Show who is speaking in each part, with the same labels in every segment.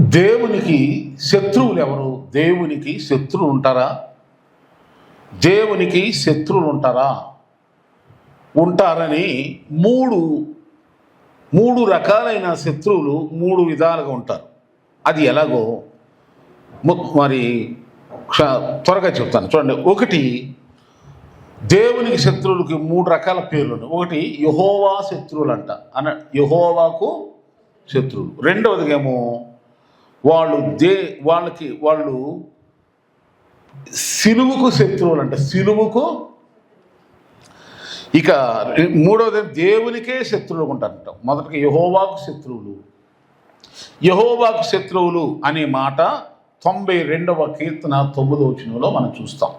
Speaker 1: దేవునికి శత్రువులు ఎవరు దేవునికి శత్రువులు ఉంటారా దేవునికి శత్రువులు ఉంటారా ఉంటారని మూడు మూడు రకాలైన శత్రువులు మూడు విధాలుగా ఉంటారు. అది ఎలాగో? మరి క్ష- త్వరగా చెప్తాను. చూడండి. ఒకటి దేవునికి శత్రువులకి మూడు రకాల పేర్లు ఉన్నాయి ఒకటి యహోవా శత్రువులు అంట అన యహోవాకు శత్రువులు. రెండవదిగేమో వాళ్ళు దే వాళ్ళకి వాళ్ళు సిలువుకు శత్రువులు అంట. సిలువుకు ఇక మూడవది దేవునికే శత్రువులు ఉంటారంట. మొదటికి యహోవాకు శత్రువులు. యహోవాకు శత్రువులు అనే మాట తొంభై రెండవ కీర్తన తొమ్మిదవ వచనంలో మనం చూస్తాం.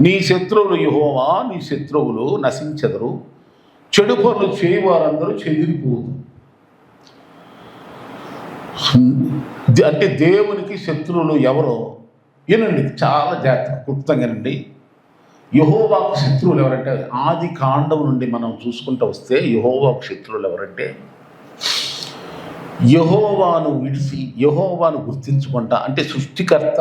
Speaker 1: నీ శత్రువులు యహోవా నీ శత్రువులు నశించెదరు. చెడు పనులు చేయవారందరూ చెదిరిపోదు. అంటే దేవునికి శత్రువులు ఎవరో వినండి చాలా జాగ్రత్త క్లుప్తంగానండి యహోవాకు శత్రువులు ఎవరంటే ఆది కాండం నుండి మనం చూసుకుంటూ వస్తే యహోవాకు శత్రువులు ఎవరంటే యహోవాను విడిచి యహోవాను గుర్తించుకుంటా అంటే సృష్టికర్త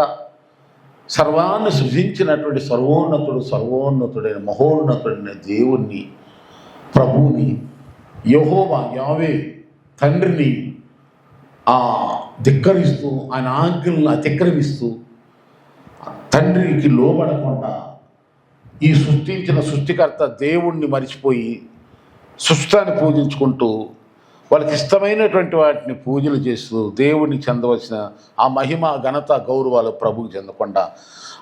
Speaker 1: సర్వాన్ని సృజించినటువంటి సర్వోన్నతుడు సర్వోన్నతుడైన మహోన్నతుడైన దేవుణ్ణి ప్రభువుని యహోవా యావే తండ్రిని ఆ ధిక్కరిస్తూ ఆయన ఆజ్ఞలను అతిక్రమిస్తూ తండ్రికి లోబడకుండా ఈ సృష్టించిన సృష్టికర్త దేవుణ్ణి మరిచిపోయి సృష్టాన్ని పూజించుకుంటూ వాళ్ళకి ఇష్టమైనటువంటి వాటిని పూజలు చేస్తూ దేవుణ్ణి చెందవలసిన ఆ మహిమ ఘనత గౌరవాలు ప్రభుకి చెందకుండా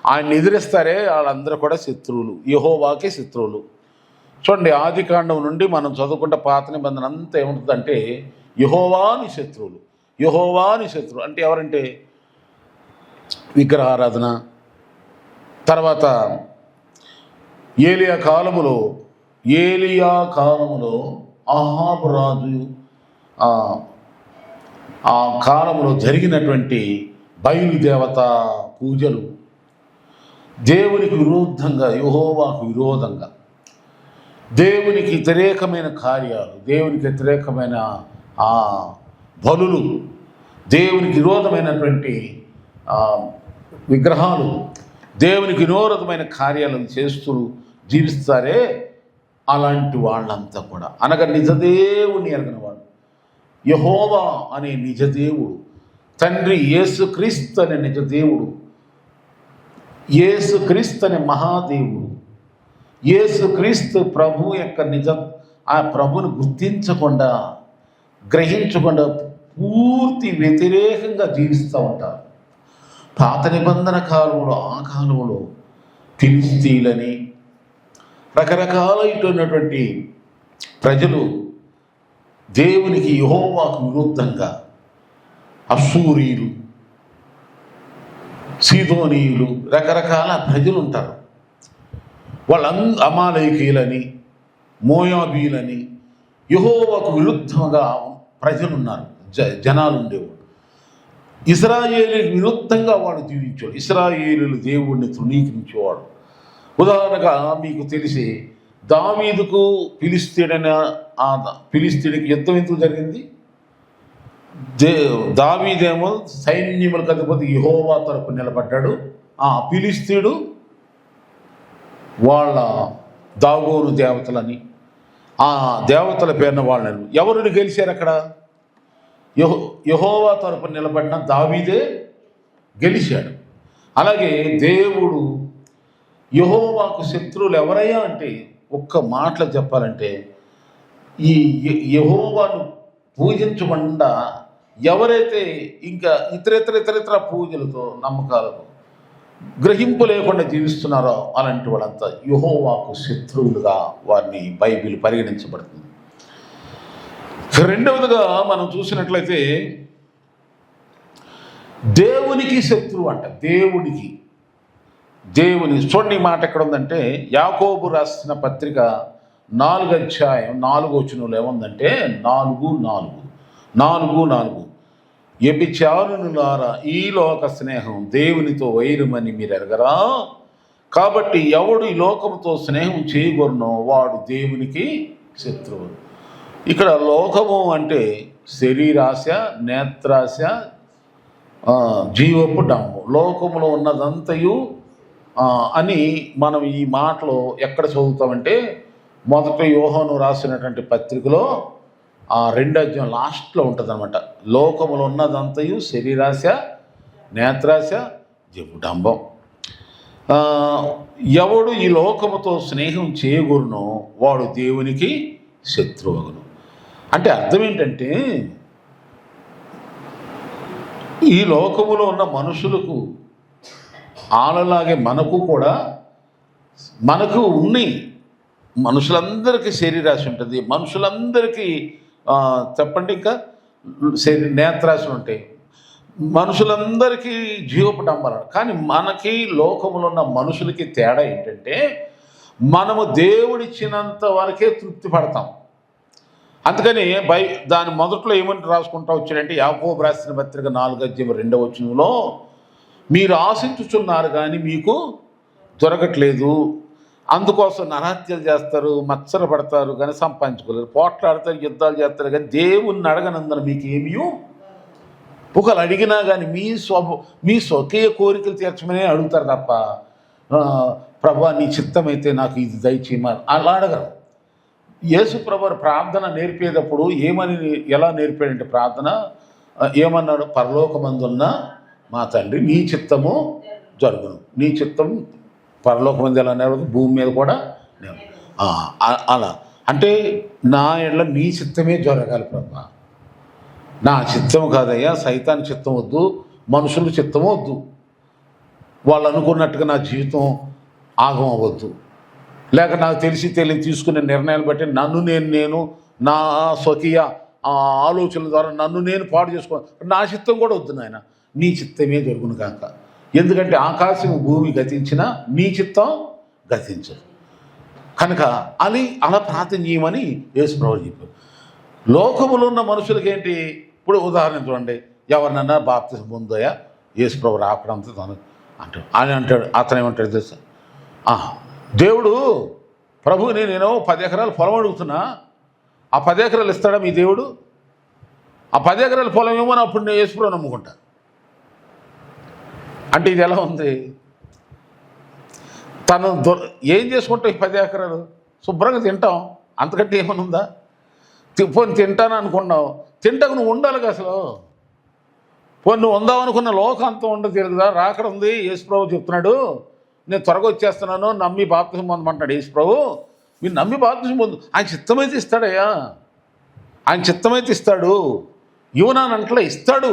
Speaker 1: ఆయన ఎదిరిస్తారే వాళ్ళందరూ కూడా శత్రువులు. యహోవాకే శత్రువులు. చూడండి ఆది కాండం నుండి మనం చదువుకుంటే పాత నిబంధన అంతా ఏముంటుందంటే యహోవాని శత్రువులు. యహోవాని శత్రువు అంటే ఎవరంటే? విగ్రహారాధన. తర్వాత ఏలియా కాలములో ఏలియా కాలములో అహాబు రాజు ఆ, ఆ కాలంలో జరిగినటువంటి బయలుదేవత పూజలు. దేవునికి విరుద్ధంగా యహోవాకు విరోధంగా. దేవునికి వ్యతిరేకమైన కార్యాలు దేవునికి వ్యతిరేకమైన ఆ బలులు. దేవునికి విరోధమైనటువంటి విగ్రహాలు దేవునికి వినోదమైన కార్యాలను చేస్తూ జీవిస్తారే అలాంటి వాళ్ళంతా కూడా. అనగా నిజదేవుని ఎరగిన వాళ్ళు. యహోవా అనే నిజదేవుడు తండ్రి యేసుక్రీస్తు అనే నిజదేవుడు యేసుక్రీస్తు అనే మహాదేవుడు యేసుక్రీస్తు ప్రభు యొక్క నిజ ఆ ప్రభుని గుర్తించకుండా గ్రహించకుండా పూర్తి వ్యతిరేకంగా జీవిస్తూ ఉంటారు. పాత నిబంధన కాలంలో ఆ కాలంలో ఫిలిస్తీన్లని రకరకాలైనటువంటి ప్రజలు దేవునికి యహోవాకు విరుద్ధంగా అసూరీలు సీదోనీయులు రకరకాల ప్రజలు ఉంటారు. వాళ్ళంద అమాలయకీయులని మోయాబీలని యహోవాకు విరుద్ధంగా ప్రజలు ఉన్నారు జ జనాలు ఉండేవాడు. ఇస్రాయేలు విరుద్ధంగా వాడు జీవించాడు ఇస్రాయేలు దేవుణ్ణి తృణీకరించేవాడు. ఉదాహరణగా మీకు తెలిసి దావీదుకు పిలిస్తేడన ఆ ఫిలిస్తీడికి యుద్ధం ఎందుకు జరిగింది? దే దావీదేమో సైన్యములకు అధిపతి యహోవా తరపు నిలబడ్డాడు. ఆ పిలిస్తీడు వాళ్ళ దాగోరు దేవతలని ఆ దేవతల పేరున వాళ్ళని ఎవరిని గెలిచారు అక్కడ? యహో యహోవా తరపు నిలబడిన దావీదే గెలిచాడు. అలాగే దేవుడు యహోవాకు శత్రువులు ఎవరయ్యా అంటే ఒక్క మాటలు చెప్పాలంటే ఈ యహోవాను పూజించకుండా ఎవరైతే ఇంకా ఇతరితర ఇతరితర పూజలతో నమ్మకాలతో గ్రహింపు లేకుండా జీవిస్తున్నారో అలాంటి వాళ్ళంతా యహోవాకు శత్రువులుగా వారిని బైబిల్ పరిగణించబడుతుంది. రెండవదిగా మనం చూసినట్లయితే దేవునికి శత్రువు అంట దేవునికి. దేవుని చూడండి మాట ఎక్కడ ఉందంటే యాకోబు రాసిన పత్రిక నాలుగు అధ్యాయం నాలుగు వచనంలో ఏముందంటే నాలుగు నాలుగు నాలుగు నాలుగు. ఎబిచారునులారా ఈ లోక స్నేహం దేవునితో వైరమని మీరు ఎరగరా? కాబట్టి ఎవడు ఈ లోకముతో స్నేహం చేయగొరనో వాడు దేవునికి శత్రువు. ఇక్కడ లోకము అంటే శరీరాశ నేత్రాశ జీవపు డంబు. లోకములో ఉన్నదంతయు అని మనం ఈ మాటలో ఎక్కడ చదువుతామంటే మొదట యోహాను రాసినటువంటి పత్రికలో ఆ రెండు అధ్యాయం లాస్ట్లో ఉంటుంది అనమాట లోకములో ఉన్నదంతయు శరీరాశ నేత్రాశ జీవపు డంబం. ఎవడు ఈ లోకముతో స్నేహం చేయగూరునో వాడు దేవునికి శత్రువగును. అంటే అర్థం ఏంటంటే ఈ లోకములో ఉన్న మనుషులకు ఆలలాగే మనకు కూడా మనకు ఉన్నాయి. మనుషులందరికీ శరీరాశి ఉంటుంది. మనుషులందరికీ చెప్పండి ఇంకా శరీ నేత్రాశులు ఉంటాయి. మనుషులందరికీ జీవపటంబరాలు కానీ మనకి లోకములో ఉన్న మనుషులకి తేడా ఏంటంటే మనము దేవుడిచ్చినంత వరకే తృప్తి పడతాం. అందుకని బై దాని మొదట్లో ఏమని రాసుకుంటా వచ్చాడంటే యాకోబు రాసిన పత్రిక నాలుగు అధ్యయం రెండవ వచనంలో మీరు ఆశించుచున్నారు కానీ మీకు దొరకట్లేదు. అందుకోసం నరహత్యలు చేస్తారు మత్సర పడతారు కానీ సంపాదించుకోలేరు పోట్లాడతారు యుద్ధాలు చేస్తారు కానీ దేవుణ్ణి అడగనందున మీకు ఏమీ ఒకరు అడిగినా కానీ మీ స్వభ మీ స్వకీయ కోరికలు తీర్చమని అడుగుతారు తప్ప ప్రభా నీ చిత్తమైతే నాకు ఇది దయచేయమని అలా అడగరు. యేసు ప్రభు ప్రార్థన నేర్పేటప్పుడు ఏమని ఎలా నేర్పాడంటే ప్రార్థన? ఏమన్నాడు? పరలోకమందున్న మా తండ్రి నీ చిత్తము జరుగును. నీ చిత్తం పరలోకమంది ఎలా నెరవేరు భూమి మీద కూడా అలా. అంటే నా ఎడ్ల నీ చిత్తమే జరగాలి ప్రభా. నా చిత్తం కాదయ్యా సైతాన్ని చిత్తం వద్దు మనుషుల చిత్తం వద్దు. వాళ్ళు అనుకున్నట్టుగా నా జీవితం ఆగం అవ్వద్దు లేక నాకు తెలిసి తెలియని తీసుకునే నిర్ణయాలు బట్టి నన్ను నేను నేను నా స్వకీయ ఆ ఆలోచనల ద్వారా నన్ను నేను పాడు చేసుకో నా చిత్తం కూడా వద్దు నాయన. నీ చిత్తమే జరుగును కాక. ఎందుకంటే ఆకాశం భూమి గతించినా నీ చిత్తం గతించదు. కనుక అది అలా ప్రార్థన చేయమని యేసుప్రభు చెప్పారు. లోకములో ఉన్న మనుషులకి ఏంటి? ఇప్పుడు ఉదాహరణ చూడండి. ఎవరినన్నా బాప్తిసం పొందోయా యేసుప్రభు రాకడంతో తను అంటాడు. ఆయన అంటాడు. అతను ఏమంటాడు తెలుసా? దేవుడు ప్రభు నేనేమో పది ఎకరాలు పొలం అడుగుతున్నా. ఆ పది ఎకరాలు ఇస్తాడా మీ దేవుడు? ఆ పది ఎకరాల పొలం ఏమో అప్పుడు నేను యేసుప్రభు నమ్ముకుంటా. అంటే ఇది ఎలా ఉంది? తను దొర ఏం చేసుకుంటావు ఈ పది ఎకరాలు? శుభ్రంగా తింటాం. అంతకంటే ఏమైనా ఉందా? తి- పోనీ తింటాను అనుకున్నావు. తింటకు నువ్వు ఉండాలి అసలు. పోనీ నువ్వు ఉందావు అనుకున్న లోకం అంతా ఉండదు తిరుగుదా రాకడ ఉంది యేసుప్రభు చెప్తున్నాడు. నేను త్వరగా వచ్చేస్తున్నాను నమ్మి బాప్తిసం పొందమంటాడు యేసుప్రభు మీరు నమ్మి బాప్తిసం పొందు ఆయన చిత్తమైతే ఇస్తాడయ్యా. ఆయన చిత్తమైతే ఇస్తాడు. ఇవ్వనానంటలే ఇస్తాడు.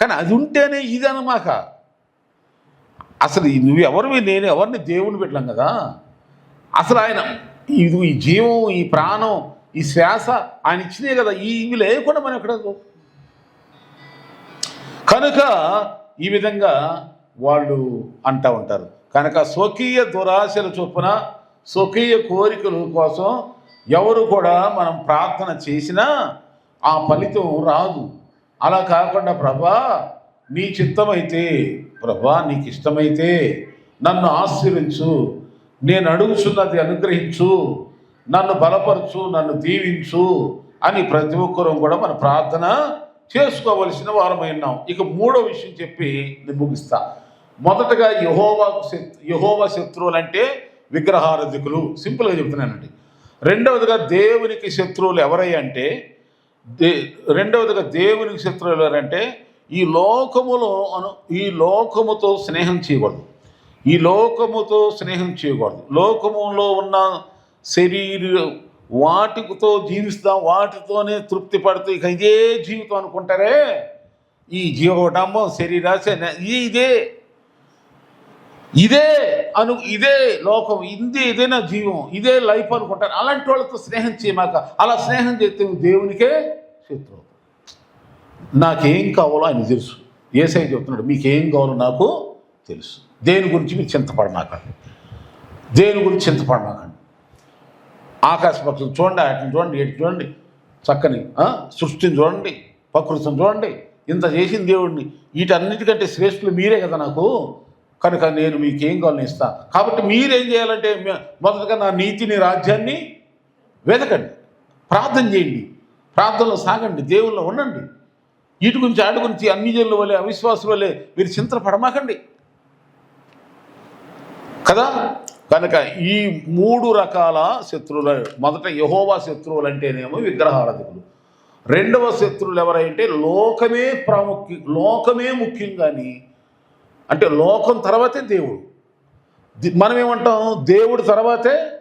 Speaker 1: కానీ అది ఉంటేనే ఇది అనమాక అసలు ఈ నువ్వు ఎవరివి నేను ఎవరిని దేవుని పెట్టలేం కదా. అసలు ఆయన ఇది ఈ జీవం ఈ ప్రాణం ఈ శ్వాస ఆయన ఇచ్చినాయి కదా. ఈ ఇవి లేకుండా మనం ఎక్కడ కనుక ఈ విధంగా వాళ్ళు అంటూ ఉంటారు. కనుక స్వకీయ దురాశల చొప్పున స్వకీయ కోరికల కోసం ఎవరు కూడా మనం ప్రార్థన చేసినా ఆ ఫలితం రాదు. అలా కాకుండా ప్రభా నీ చిత్తమైతే ప్రభా నీకు ఇష్టమైతే నన్ను ఆశీర్వించు. నేను అడుగుచున్నది అనుగ్రహించు. నన్ను బలపరచు నన్ను దీవించు అని ప్రతి ఒక్కరూ కూడా మన ప్రార్థన చేసుకోవలసిన వారమై ఉన్నాం. ఇక మూడో విషయం చెప్పి నేను ముగిస్తా. మొదటగా యహోవా యహోవా శత్రువులు అంటే విగ్రహారధికులు. సింపుల్గా చెప్తున్నానండి. రెండవదిగా దేవునికి శత్రువులు ఎవరై అంటే దే రెండవదిగా దేవునికి శత్రువులు ఎవరంటే ఈ లోకములో అను ఈ లోకముతో స్నేహం చేయకూడదు. ఈ లోకముతో స్నేహం చేయకూడదు. లోకములో ఉన్న శరీర వాటితో జీవిస్తాం వాటితోనే తృప్తి పడుతూ ఇక ఇదే జీవితం అనుకుంటారే? ఈ జీవకుటుంబం శరీరాశ ఇదే ఇదే అను ఇదే లోకం ఇదే ఇదే నా జీవం ఇదే లైఫ్ అనుకుంటారు. అలాంటి వాళ్ళతో స్నేహం చేయమాక అలా స్నేహం చేస్తే నువ్వు దేవునికే శత్రు నాకేం కావాలో ఆయన తెలుసు. ఏసై చెప్తున్నాడు మీకేం కావాలో నాకు తెలుసు. దేని గురించి మీరు చింతపడమాకండి దేని గురించి చింతపడమాకండి ఆకాశ పక్షులు చూడండి వాటిని చూడండి ఇటు చూడండి. చక్కని సృష్టిని చూడండి ప్రకృతిని చూడండి. ఇంత చేసిన దేవుడిని వీటన్నిటికంటే శ్రేష్ఠులు మీరే కదా నాకు. కనుక నేను మీకేం కావాలని ఇస్తా కాబట్టి మీరేం చేయాలంటే మొదటగా నా నీతిని రాజ్యాన్ని వెతకండి. ప్రార్థన చేయండి. ప్రార్థనలో సాగండి. దేవుల్లో ఉండండి. వీటి గురించి ఆడి గురించి అన్ని జనుల వల్లే అవిశ్వాసుల వల్లే మీరు చింతన పడమాకండి కదా? కనుక ఈ మూడు రకాల శత్రువుల మొదట యహోవా శత్రువులు అంటేనేమో విగ్రహారాధకులు. రెండవ శత్రువులు ఎవరైతే లోకమే ప్రాముఖ్యం లోకమే ముఖ్యం కానీ అంటే లోకం తర్వాతే దేవుడు. మనం ఏమంటాం దేవుడు తర్వాతే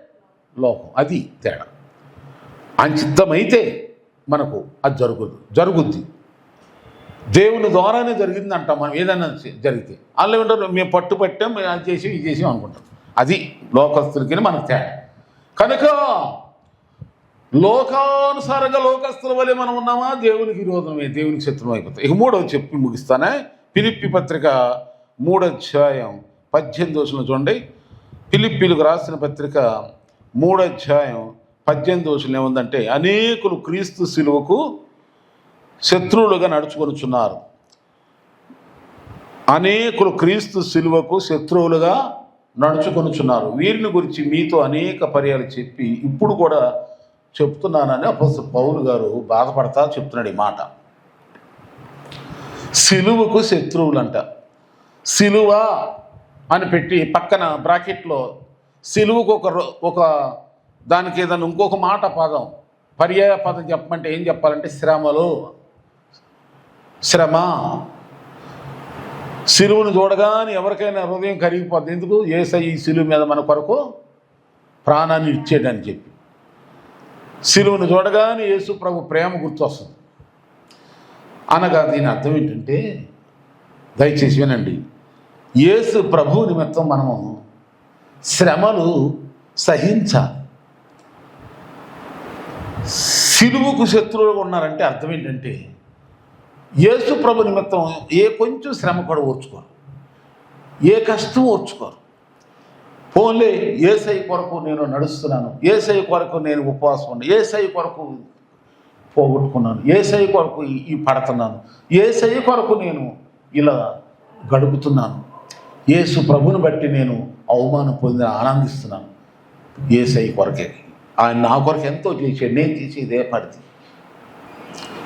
Speaker 1: లోకం. అది తేడా. అంచితమైతే మనకు అది జరుగుద్ది జరుగుద్ది. దేవుని ద్వారానే జరిగింది అంటాం మనం ఏదైనా జరిగితే. వాళ్ళు ఏమంటారు? మేము పట్టుపట్టాం మేము అది చేసి ఇది చేసాం అనుకుంటాం. అది లోకస్తులకి మనకు తేడా. కనుక లోకానుసారంగా లోకస్తుల వలె మనం ఉన్నామా? దేవునికి విరోధమే దేవునికి శత్రువు అయిపోతాయి ఇక మూడవ చెప్పి ముగిస్తానే. పిలిపి పత్రిక మూడో అధ్యాయం పద్దెనిమిది దోషులు చూడండి. పిలిప్పిలకు రాసిన పత్రిక మూడో అధ్యాయం పద్దెనిమిది దోషులు ఏముందంటే అనేకులు క్రీస్తు శిలువకు శత్రువులుగా నడుచుకొనుచున్నారు. అనేకులు క్రీస్తు శిలువకు శత్రువులుగా నడుచుకొనుచున్నారు. వీరిని గురించి మీతో అనేక పర్యాలు చెప్పి ఇప్పుడు కూడా చెప్తున్నానని అపోస్తలు పౌలు గారు బాధపడతా చెప్తున్నాడు ఈ మాట. సిలువకు శత్రువులంట. సిలువ అని పెట్టి పక్కన బ్రాకెట్లో సిలువుకు ఒక ఒక దానికి ఏదైనా ఇంకొక మాట పదం. పర్యాయ పదం చెప్పమంటే ఏం చెప్పాలంటే శ్రమలు. శ్రమ. సిలువును చూడగానే ఎవరికైనా హృదయం కరిగిపోద్ది. ఎందుకు? ఏసై ఈ సిలువు మీద మన కొరకు ప్రాణాన్ని ఇచ్చేయడని చెప్పి. సిలువును చూడగానే యేసు ప్రభు ప్రేమ గుర్తొస్తుంది. అనగా దీని అర్థం ఏంటంటే దయచేసి వినండి. యేసు ప్రభు నిమిత్తం మనము శ్రమలు సహించాలి. సిలువుకు శత్రువులు ఉన్నారంటే అర్థం ఏంటంటే యేసు ప్రభు నిమిత్తం ఏ కొంచెం శ్రమ కూడా ఓర్చుకోరు. ఏ కష్టం ఓర్చుకోరు. పోన్లే ఏసై కొరకు నేను నడుస్తున్నాను ఏసై కొరకు నేను ఉపవాసం ఉన్నాను ఏసై కొరకు పోగొట్టుకున్నాను ఏసై కొరకు ఈ పడుతున్నాను ఏసై కొరకు నేను ఇలా గడుపుతున్నాను. యేసు ప్రభుని బట్టి నేను అవమానం పొందిన ఆనందిస్తున్నాను. ఏసై కొరకే. ఆయన నా కొరకు ఎంతో చేశాడు. నేను చేసేదే పడితే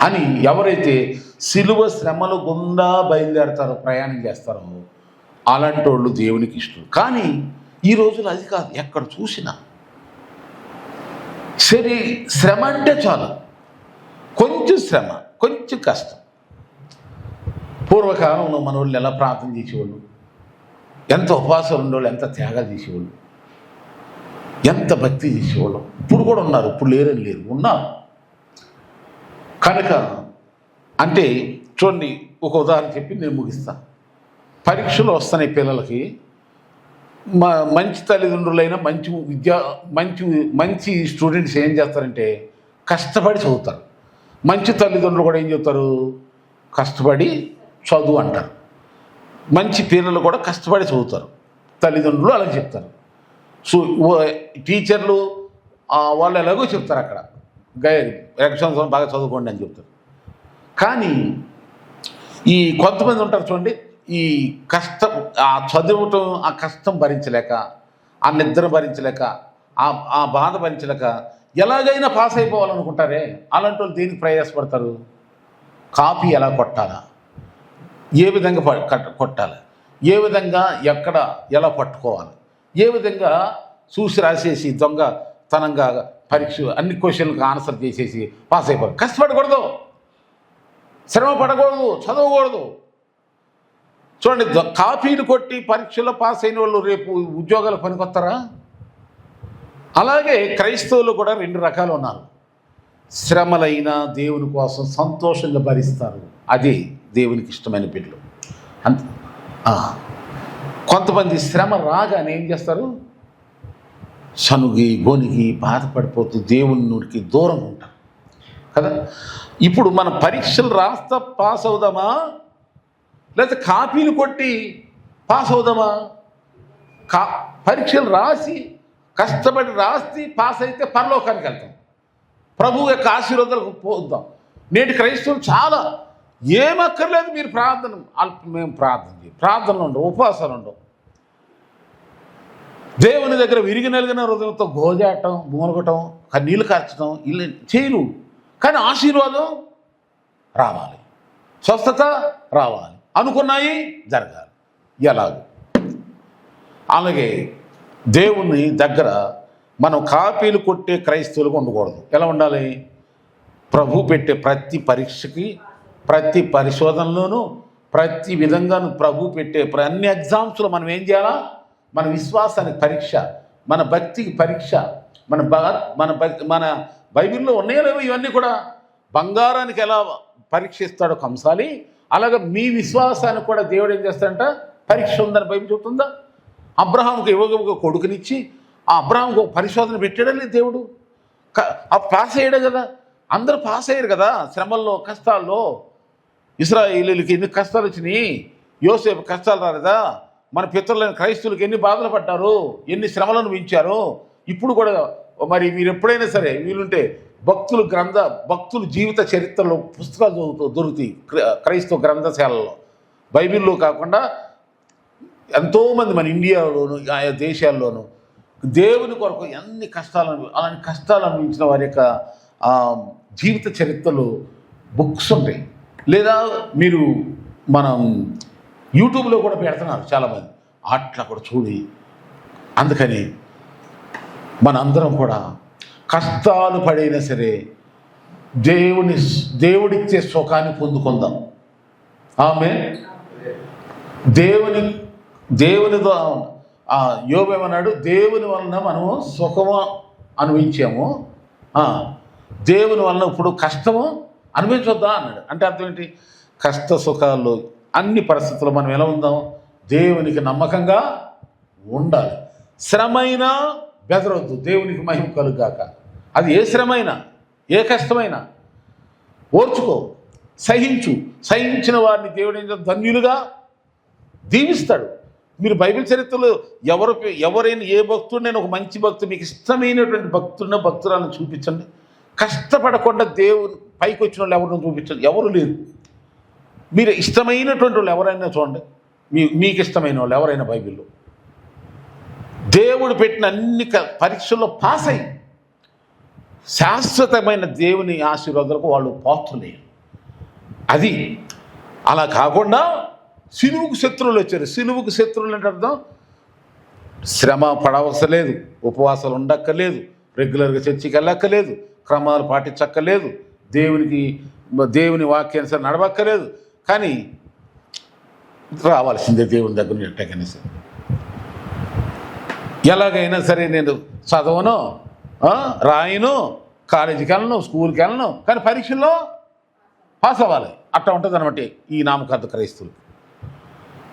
Speaker 1: అని ఎవరైతే సిలువ శ్రమలు గుండా బయలుదేరతారో ప్రయాణం చేస్తారో అలాంటి వాళ్ళు దేవునికి ఇష్టం. కానీ ఈ రోజులు అది కాదు. ఎక్కడ చూసినా సరే శ్రమ అంటే చాలు. కొంచెం శ్రమ కొంచెం కష్టం. పూర్వకాలంలో మన వాళ్ళు ఎలా ప్రార్థన చేసేవాళ్ళు? ఎంత ఉపవాసాలు ఉండేవాళ్ళు ఎంత త్యాగాలు చేసేవాళ్ళు? ఎంత భక్తి చేసేవాళ్ళు? ఇప్పుడు కూడా ఉన్నారు ఇప్పుడు లేరని లేరు ఉన్నారు. కనుక అంటే చూడండి ఒక ఉదాహరణ చెప్పి నేను ముగిస్తాను పరీక్షలు వస్తున్నాయి పిల్లలకి. మా మంచి తల్లిదండ్రులైన మంచి విద్యా మంచి మంచి స్టూడెంట్స్ ఏం చేస్తారంటే కష్టపడి చదువుతారు. మంచి తల్లిదండ్రులు కూడా ఏం చెప్తారు కష్టపడి చదువు అంటారు. మంచి పిల్లలు కూడా కష్టపడి చదువుతారు. తల్లిదండ్రులు అలా చెప్తారు. సో టీచర్లు వాళ్ళు ఎలాగో చెప్తారు అక్కడ. గై ఎగ్జామ్స్ బాగా చదువుకోండి అని చెప్తారు. కానీ ఈ కొంతమంది ఉంటారు చూడండి ఈ కష్టం ఆ చదువుటం ఆ కష్టం భరించలేక ఆ నిద్ర భరించలేక ఆ ఆ బాధ భరించలేక ఎలాగైనా పాస్ అయిపోవాలనుకుంటారే? అలాంటి వాళ్ళు దేనికి ప్రయాసపడతారు? కాపీ ఎలా కొట్టాలా? ఏ విధంగా ప- కట్- కొట్టాలి? ఏ విధంగా ఎక్కడ ఎలా పట్టుకోవాలి? ఏ విధంగా చూసి రాసేసి దొంగ తనంగా పరీక్ష అన్ని క్వశ్చన్లకు ఆన్సర్ చేసేసి పాస్ అయిపోవాలి? కష్టపడకూడదు. శ్రమ పడకూడదు. చదవకూడదు. చూడండి కాపీలు కొట్టి పరీక్షలో పాస్ అయిన వాళ్ళు రేపు ఉద్యోగాలు పనికొస్తారా? అలాగే క్రైస్తవులు కూడా రెండు రకాలు ఉన్నారు. శ్రమలైన దేవుని కోసం సంతోషంగా భరిస్తారు. అది దేవునికి ఇష్టమైన బిడ్డలు. అంత కొంతమంది శ్రమ రాగానే ఏం చేస్తారు? సనుగి గొనిగి బాధపడిపోతూ దేవుని నుండికి దూరం ఉంటారు. కదా? ఇప్పుడు మన పరీక్షలు రాస్తా పాస్ అవుదామా? లేదా కాపీలు కొట్టి పాస్ అవుదామా? కా పరీక్షలు రాసి కష్టపడి రాసి పాస్ అయితే పరలోకానికి వెళ్తాం. ప్రభు యొక్క ఆశీర్వాదాలకు పోద్దాం నేటి క్రైస్తవులు చాలా ఏమక్కర్లేదు మీరు ప్రార్థన మేము ప్రార్థన చేయం. ప్రార్థనలు ఉండవు ఉపవాసాలు ఉండవు దేవుని దగ్గర విరిగి నలిగిన హృదయంతో గోజాటం మూలగటం కన్నీళ్ళు కార్చడం ఇల్లు చేయలు కానీ ఆశీర్వాదం రావాలి. స్వస్థత రావాలి. అనుకున్నాయి జరగాలి. ఎలాగో. అలాగే దేవుని దగ్గర మనం కాపీలు కొట్టే క్రైస్తవులుగా ఉండకూడదు. ఎలా ఉండాలి? ప్రభు పెట్టే ప్రతి పరీక్షకి ప్రతి పరిశోధనలోనూ ప్రతి విధంగాను ప్రభు పెట్టే అన్ని ఎగ్జామ్స్లో మనం ఏం చేయాలా? మన విశ్వాసానికి పరీక్ష మన భక్తికి పరీక్ష మన బ మన మన బైబిల్లో ఉన్నాయో లేవో ఇవన్నీ కూడా బంగారానికి ఎలా పరీక్షిస్తాడో కంసాలి అలాగే మీ విశ్వాసానికి కూడా దేవుడు ఏం చేస్తాడంట? పరీక్ష ఉందని బైబిల్ చెబుతుందా అబ్రహాంకి ఇవ్వగ కొడుకునిచ్చి ఆ అబ్రహాంకి ఒక పరిశోధన పెట్టాడా లేదు దేవుడు? ఆ పాస్ అయ్యాడు కదా? అందరూ పాస్ అయ్యారు కదా శ్రమల్లో కష్టాల్లో. ఇస్రాయేలీలకి ఎన్ని కష్టాలు వచ్చినాయి? యోసేపు కష్టాలు రాలేదా? మన పితరులైన క్రైస్తువులకు ఎన్ని బాధలు పడ్డారు? ఎన్ని శ్రమలు అనుభవించారు? ఇప్పుడు కూడా మరి మీరు ఎప్పుడైనా సరే వీలుంటే భక్తులు గ్రంథ భక్తులు జీవిత చరిత్రలో పుస్తకాలు చదువుతూ దొరుకుతాయి క్రైస్తవ గ్రంథశాలలో బైబిల్లో కాకుండా ఎంతోమంది మన ఇండియాలోను ఆయా దేశాల్లోనూ దేవుని కొరకు ఎన్ని కష్టాలు అలాంటి కష్టాలు అనుభవించిన వారి యొక్క జీవిత చరిత్రలు బుక్స్ ఉంటాయి. లేదా మీరు మనం యూట్యూబ్లో కూడా పెడుతున్నారు చాలామంది. అట్లా కూడా చూడి. అందుకని మనందరం కూడా కష్టాలు పడైనా సరే దేవుని దేవుడిచ్చే సుఖాన్ని పొందుకుందాం. ఆమె దేవుని దేవుని ద్వా- ఆ ఏమన్నాడు? దేవుని వలన మనము సుఖము అనుభవించాము. దేవుని వలన ఇప్పుడు కష్టము అనుభవించొద్దా అన్నాడు. అంటే అర్థం ఏంటి? కష్ట సుఖాలు అన్ని పరిస్థితుల్లో మనం ఎలా ఉందాం? దేవునికి నమ్మకంగా ఉండాలి. శ్రమైనా బెదరొద్దు. దేవునికి మహిమ కలుగాక. అది ఏ శ్రమైనా? ఏ కష్టమైనా? ఓర్చుకో. సహించు. సహించిన వారిని దేవుడు ఏం ధన్యులుగా దీవిస్తాడు. మీరు బైబిల్ చరిత్రలో ఎవరు ఎవరైనా ఏ భక్తుడు నేను ఒక మంచి భక్తుడు మీకు ఇష్టమైనటువంటి భక్తుడిన భక్తురాలను చూపించండి. కష్టపడకుండా దేవుని పైకి వచ్చిన వాళ్ళు ఎవరిని చూపించండి. ఎవరు లేరు. మీరు ఇష్టమైనటువంటి వాళ్ళు ఎవరైనా చూడండి. మీ మీకు ఇష్టమైన వాళ్ళు ఎవరైనా బైబిల్లో. దేవుడు పెట్టిన అన్ని పరీక్షల్లో పాస్ అయ్యి శాశ్వతమైన దేవుని ఆశీర్వాదాలకు వాళ్ళు పాత్రులే అది అలా కాకుండా సిలువుకు శత్రువులు వచ్చారు. సిలువుకు శత్రువులు అంటే అర్థం? శ్రమ పడవసలేదు. ఉపవాసాలు ఉండక్కర్లేదు. రెగ్యులర్గా చర్చికి వెళ్ళక్కర్లేదు. క్రమాలు పాటించక్కర్లేదు. దేవునికి దేవుని వాక్యానుసారం నడవక్కర్లేదు. కానీ రావాల్సిందే దేవుని దగ్గర నుంచి ఎట్టకనే సరే ఎలాగైనా సరే నేను చదవను రాయను కాలేజీకి వెళ్ళను స్కూల్కి వెళ్ళను. కానీ పరీక్షల్లో పాస్ అవ్వాలి. అట్లా ఉంటుంది అనమాట ఈ నామకార్థ క్రైస్తువులు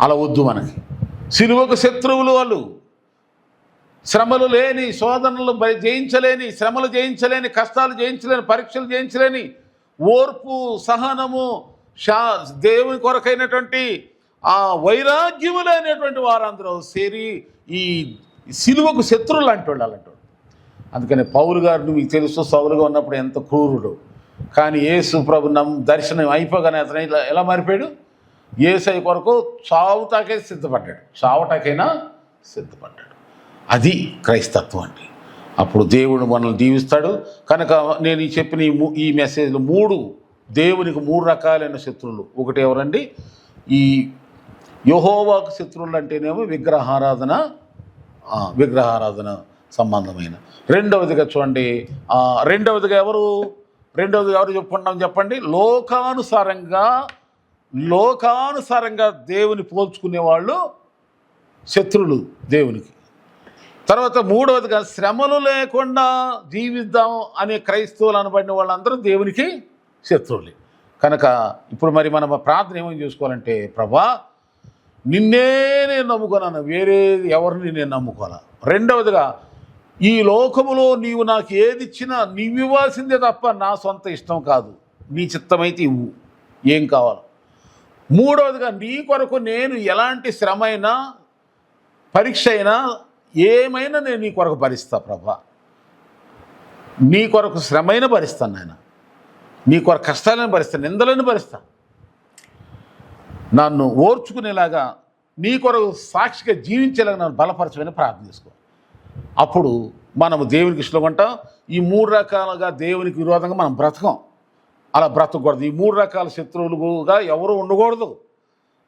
Speaker 1: అలా వద్దు మనకి. సిలువకు శత్రువులు వాళ్ళు. శ్రమలు లేని శోధనలు జయించలేని శ్రమలు జయించలేని కష్టాలు జయించలేని పరీక్షలు జయించలేని ఓర్పు సహనము శా దేవుని కొరకైనటువంటి ఆ వైరాగ్యము లేనటువంటి వారందరూ సేరి ఈ సిలువకు శత్రువులు అంటాడు అలాంటి అందుకని పౌరు గారు మీకు తెలుసు సౌలుగా ఉన్నప్పుడు ఎంత క్రూరుడు. కానీ యేసు ప్రభు నమ్ దర్శనం అయిపోగానే అతను ఇలా ఎలా మారిపోయాడు? ఏసై కొరకు చావుటాకే సిద్ధపడ్డాడు. చావటాకైనా సిద్ధపడ్డాడు. అది క్రైస్తత్వం అండి. అప్పుడు దేవుడు మనల్ని దీవిస్తాడు. కనుక నేను ఈ చెప్పిన ఈ మూ- ఈ మెసేజ్లు మూడు దేవునికి మూడు రకాలైన శత్రువులు. ఒకటి ఎవరండి? ఈ యహోవాకు శత్రువులు అంటేనేమో విగ్రహారాధన విగ్రహారాధన సంబంధమైన. రెండవదిగా చూడండి. రెండవదిగా ఎవరు? రెండవదిగా ఎవరు చెప్పుకుంటాం చెప్పండి? లోకానుసారంగా లోకానుసారంగా దేవుని పోల్చుకునే వాళ్ళు శత్రులు దేవునికి. తర్వాత మూడవదిగా శ్రమలు లేకుండా జీవిద్దాం అనే క్రైస్తవులు అనబడిన వాళ్ళందరూ దేవునికి శత్రువులే. కనుక ఇప్పుడు మరి మనం ప్రార్థన ఏమని చేసుకోవాలంటే ప్రభా నిన్నే నేను నమ్ముకున్నాను వేరే ఎవరిని నేను నమ్ముకోను రెండవదిగా ఈ లోకములో నీవు నాకు ఏది ఇచ్చినా నీవు ఇవ్వాల్సిందే తప్ప నా సొంత ఇష్టం కాదు. నీ చిత్తమైతే ఇవ్వు. ఏం కావాలి. మూడవదిగా నీ కొరకు నేను ఎలాంటి శ్రమ అయినా పరీక్ష అయినా ఏమైనా నేను నీ కొరకు భరిస్తా ప్రభా. నీ కొరకు శ్రమైన భరిస్తాను నాయన. నీ కొరకు కష్టాలను భరిస్తాను నిందలను భరిస్తా. నన్ను ఓర్చుకునేలాగా నీ కొరకు సాక్షిగా జీవించేలాగా నన్ను బలపరచమని ప్రార్థన చేసుకో. అప్పుడు మనము దేవునికి ఇష్టం ఉంటాం. ఈ మూడు రకాలుగా దేవునికి విరోధంగా మనం బ్రతకం. అలా బ్రతకూడదు. ఈ మూడు రకాల శత్రువులుగా ఎవరు ఉండకూడదు.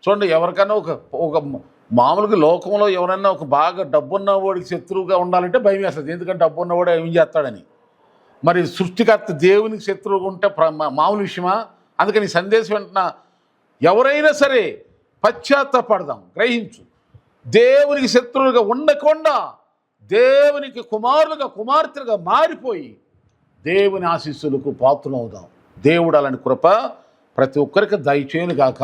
Speaker 1: చూడండి ఎవరికైనా ఒక ఒక మామూలుగా లోకంలో ఎవరైనా ఒక బాగా డబ్బున్న వాడికి శత్రువుగా ఉండాలంటే భయం వేస్తుంది ఎందుకంటే డబ్బు ఉన్నవాడు ఏం చేస్తాడని. మరి సృష్టికర్త దేవునికి శత్రువుగా ఉంటే మామూలు విషయమా? అందుకని సందేశం వెంటనే ఎవరైనా సరే పశ్చాత్తపడదాం. గ్రహించు. దేవునికి శత్రువులుగా ఉండకుండా దేవునికి కుమారులుగా కుమార్తెలుగా మారిపోయి దేవుని ఆశీస్సులకు పాత్రలవుదాం. దేవుడు అలాంటి కృప ప్రతి ఒక్కరికి దయచేయను గాక